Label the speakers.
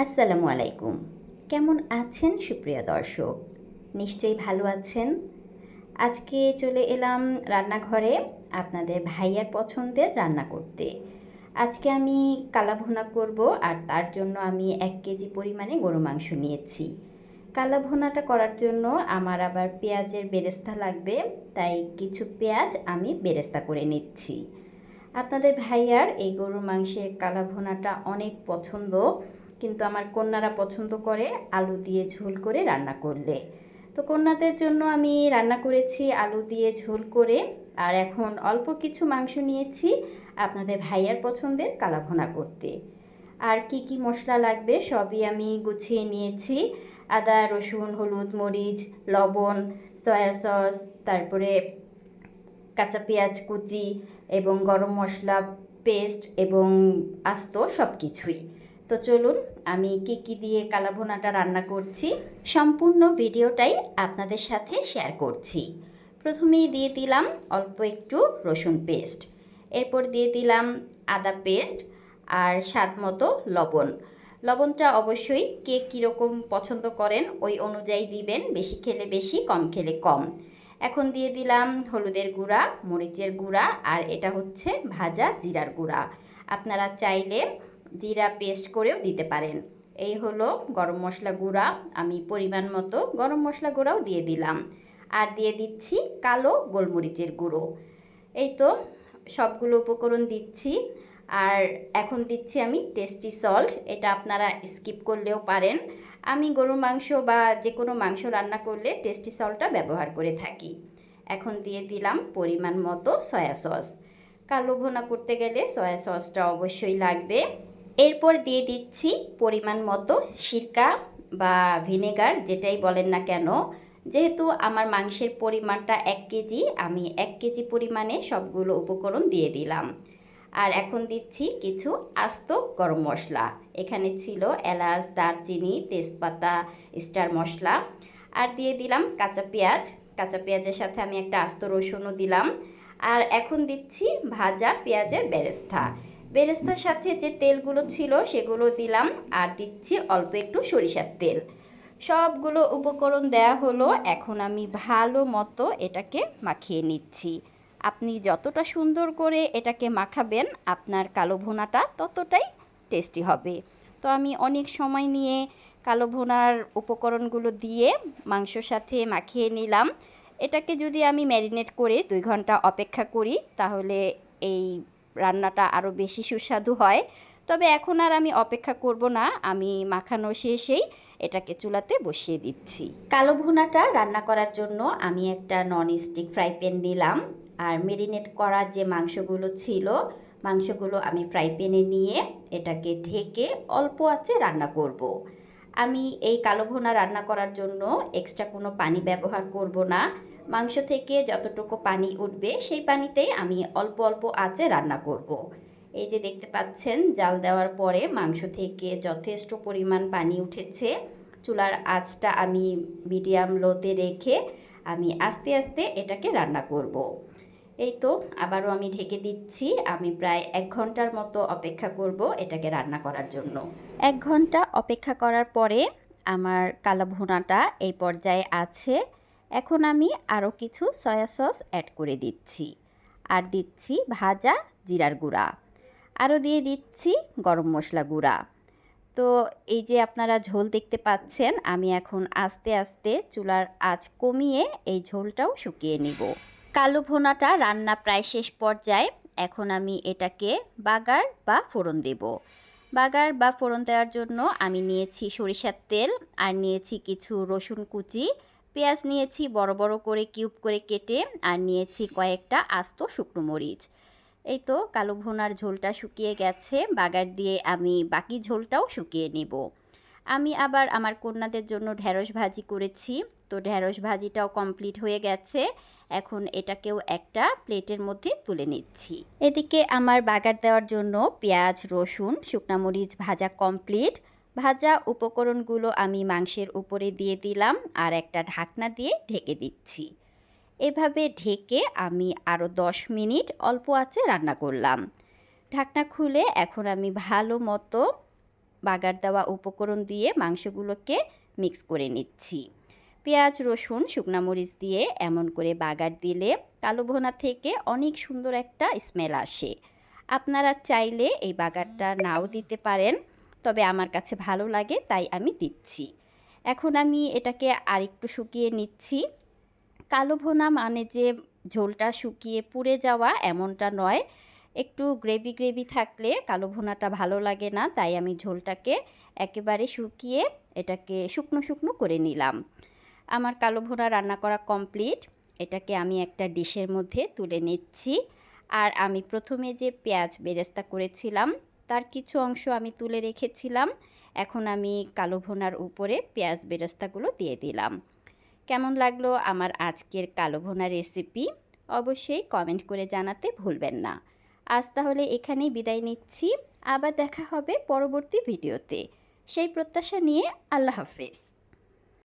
Speaker 1: আসসালামু আলাইকুম। কেমন আছেন সুপ্রিয় দর্শক? নিশ্চয়ই ভালো আছেন? আজকে চলে এলাম রান্নাঘরে আপনাদের ভাইয়ার পছন্দের রান্না করতে। আজকে আমি কালা ভুনা করব আর তার জন্য আমি এক কেজি পরিমাণে গরু মাংস নিয়েছি। কালা ভুনাটা করার জন্য আমার আবার পেঁয়াজের বেরেস্তা লাগবে, তাই কিছু পেঁয়াজ আমি বেরেস্তা করে নিচ্ছি। আপনাদের ভাইয়ার এই গরুর মাংসের কালা ভুনাটা অনেক পছন্দ। কিন্তু আমার কন্যারা পছন্দ করে আলু দিয়ে ঝোল করে রান্না করলে। তো কন্যাদের জন্য আমি রান্না করেছি আলু দিয়ে ঝোল করে, আর এখন অল্প কিছু মাংস নিয়েছি আপনাদের ভাইয়ার পছন্দের কালাভোনা করতে। আর কি কি মশলা লাগবে সবই আমি গুছিয়ে নিয়েছি। আদা, রসুন, হলুদ, মরিচ, লবণ, সয়া সস, তারপরে কাঁচা পেঁয়াজ কুচি এবং গরম মশলা, পেস্ট এবং আস্ত সব কিছুই তো চলুন, আমি কি কি দিয়ে কালাভুনাটা রান্না করছি, সম্পূর্ণ ভিডিওটাই আপনাদের সাথে শেয়ার করছি। প্রথমেই দিয়ে দিলাম অল্প একটু রসুন পেস্ট। এরপর দিয়ে দিলাম আদা পেস্ট আর স্বাদ মতো লবণ। লবণটা অবশ্যই কে কীরকম পছন্দ করেন, ওই অনুযায়ী দিবেন, বেশি খেলে বেশি, কম খেলে কম। এখন দিয়ে দিলাম হলুদের গুঁড়া, মরিচের গুঁড়া আর এটা হচ্ছে ভাজা জিরার গুঁড়া। আপনারা চাইলে জিরা পেস্ট করেও দিতে পারেন। এই হলো গরম মশলা গুঁড়া। আমি পরিমাণ মতো গরম মশলা গুঁড়াও দিয়ে দিলাম। আর দিয়ে দিচ্ছি কালো গোলমরিচের গুঁড়ো। এই তো সবগুলো উপকরণ দিচ্ছি। আর এখন দিচ্ছি আমি টেস্টি সল্ট। এটা আপনারা স্কিপ করলেও পারেন। আমি গরুর মাংস বা যে কোনো মাংস রান্না করলে টেস্টি সল্টটা ব্যবহার করে থাকি। এখন দিয়ে দিলাম পরিমাণ মতো সয়া সস। কালো ভোনা করতে গেলে সয়া সসটা অবশ্যই লাগবে। এরপর দিয়ে দিচ্ছি পরিমাণ মতো সিরকা বা ভিনেগার, যেটাই বলেন না কেন। যেহেতু আমার মাংসের পরিমাণটা এক কেজি, আমি এক কেজি পরিমাণে সবগুলো উপকরণ দিয়ে দিলাম। আর এখন দিচ্ছি কিছু আস্ত গরম মশলা। এখানে ছিল এলাচ, দারচিনি, তেজপাতা, স্টার মশলা। আর দিয়ে দিলাম কাঁচা পেঁয়াজ। কাঁচা পেঁয়াজের সাথে আমি একটা আস্ত রসুনও দিলাম। আর এখন দিচ্ছি ভাজা পেঁয়াজের বেরেস্তা। বেরেস্তার সাথে যে তেলগুলো ছিল সেগুলো দিলাম আর দিচ্ছি অল্প একটু সরিষার তেল। সবগুলো উপকরণ দেয়া হলো, এখন আমি ভালো মতো এটাকে মাখিয়ে নিচ্ছি। আপনি যতটা সুন্দর করে এটাকে মাখাবেন, আপনার কালো ভুনাটা ততটাই টেস্টি হবে। তো আমি অনেক সময় নিয়ে কালো ভুনার উপকরণগুলো দিয়ে মাংসর সাথে মাখিয়ে নিলাম। এটাকে যদি আমি ম্যারিনেট করে দুই ঘণ্টা অপেক্ষা করি, তাহলে এই রান্নাটা আরও বেশি সুস্বাদু হয়। তবে এখন আর আমি অপেক্ষা করব না, আমি মাখানো শেষেই এটাকে চুলাতে বসিয়ে দিচ্ছি। কালো ভুনাটা রান্না করার জন্য আমি একটা নন স্টিক ফ্রাই প্যান নিলাম। আর মেরিনেট করা যে মাংসগুলো ছিল, মাংসগুলো আমি ফ্রাই প্যানে নিয়ে এটাকে ঢেকে অল্প আছে রান্না করব। আমি এই কালো ভুনা রান্না করার জন্য এক্সট্রা কোনো পানি ব্যবহার করব না। মাংস থেকে যতটুকু পানি উঠবে সেই পানিতেই আমি অল্প অল্প আঁচে রান্না করব। এই যে দেখতে পাচ্ছেন, জাল দেওয়ার পরে মাংস থেকে যথেষ্ট পরিমাণ পানি উঠেছে চুলার আঁচটা আমি মিডিয়াম লোতে রেখে আমি আস্তে আস্তে এটাকে রান্না করব। এই তো, আবারও আমি ঢেকে দিচ্ছি আমি প্রায় এক ঘণ্টার মতো অপেক্ষা করব এটাকে রান্না করার জন্য এক ঘণ্টা অপেক্ষা করার পরে আমার কালা ভুনাটা এই পর্যায়ে আছে এখন আমি আরও কিছু সয়া সস অ্যাড করে দিচ্ছি। আর দিচ্ছি ভাজা জিরার গুঁড়া। আরও দিয়ে দিচ্ছি গরম মশলা গুঁড়া। তো এই যে আপনারা ঝোল দেখতে পাচ্ছেন, আমি এখন আস্তে আস্তে চুলার আঁচ কমিয়ে এই ঝোলটাও শুকিয়ে নিব। কালো ভোনাটা রান্না প্রায় শেষ পর্যায়ে এখন আমি এটাকে বাগার বা ফোড়ন দেব। বাগার বা ফোড়ন দেওয়ার জন্য আমি নিয়েছি সরিষার তেল আর নিয়েছি কিছু রসুন কুচি পেঁয়াজ নিয়েছি বড় বড় করে, কিউব করে কেটে আর নিয়েছি কয়েকটা আস্ত শুকনো মরিচ। এই তো কালো ভোনার ঝোলটা শুকিয়ে গেছে, বাগার দিয়ে আমি বাকি ঝোলটাও শুকিয়ে নেব। আমি আবার আমার কন্যাদের জন্য ঢ্যাঁড়স ভাজি করেছি, তো ঢ্যাঁড়স ভাজিটাও কমপ্লিট হয়ে গেছে। এখন এটাকেও একটা প্লেটের মধ্যে তুলে নিচ্ছি। এদিকে আমার বাগার দেওয়ার জন্য পেঁয়াজ, রসুন শুকনামরিচ ভাজা কমপ্লিট। ভাজা উপকরণগুলো আমি মাংসের উপরে দিয়ে দিলাম আর একটা ঢাকনা দিয়ে ঢেকে দিচ্ছি। এভাবে ঢেকে আমি আরও দশ মিনিট অল্প আঁচে রান্না করলাম। ঢাকনা খুলে এখন আমি ভালো মতো বাগার দেওয়া উপকরণ দিয়ে মাংসগুলোকে মিক্স করে নিচ্ছি। পেঁয়াজ, রসুন, শুকনা মরিচ দিয়ে এমন করে বাগার দিলে কালো ভোনা থেকে অনেক সুন্দর একটা স্মেল আসে। আপনারা চাইলে এই বাগারটা নাও দিতে পারেন। তবে আমার কাছে ভালো লাগে, তাই আমি দিচ্ছি। এখন আমি এটাকে আরেকটু শুকিয়ে নিচ্ছি। কালো ভোনা মানে যে ঝোলটা শুকিয়ে পুড়ে যাওয়া এমনটা নয়। একটু গ্রেভি গ্রেভি থাকলে কালো ভুনাটা ভালো লাগে না, তাই আমি ঝোলটাকে একেবারে শুকিয়ে এটাকে শুকনো শুকনো করে নিলাম। আমার কালো ভুনা রান্না করা কমপ্লিট। এটাকে আমি একটা ডিশের মধ্যে তুলে নিচ্ছি। আর আমি প্রথমে যে পেঁয়াজ বেরেস্তা করেছিলাম তার কিছু অংশ আমি তুলে রেখেছিলাম। এখন আমি কালো ভোনার উপরে পেঁয়াজ বেরেস্তাগুলো দিয়ে দিলাম। কেমন লাগল আমার আজকের কালো ভোনা রেসিপি? অবশ্যই কমেন্ট করে জানাতে ভুলবেন না। আজ তাহলে এখানেই বিদায় নিচ্ছি। আবার দেখা হবে পরবর্তী ভিডিওতে। সেই প্রত্যাশা নিয়ে আল্লাহ হাফেজ।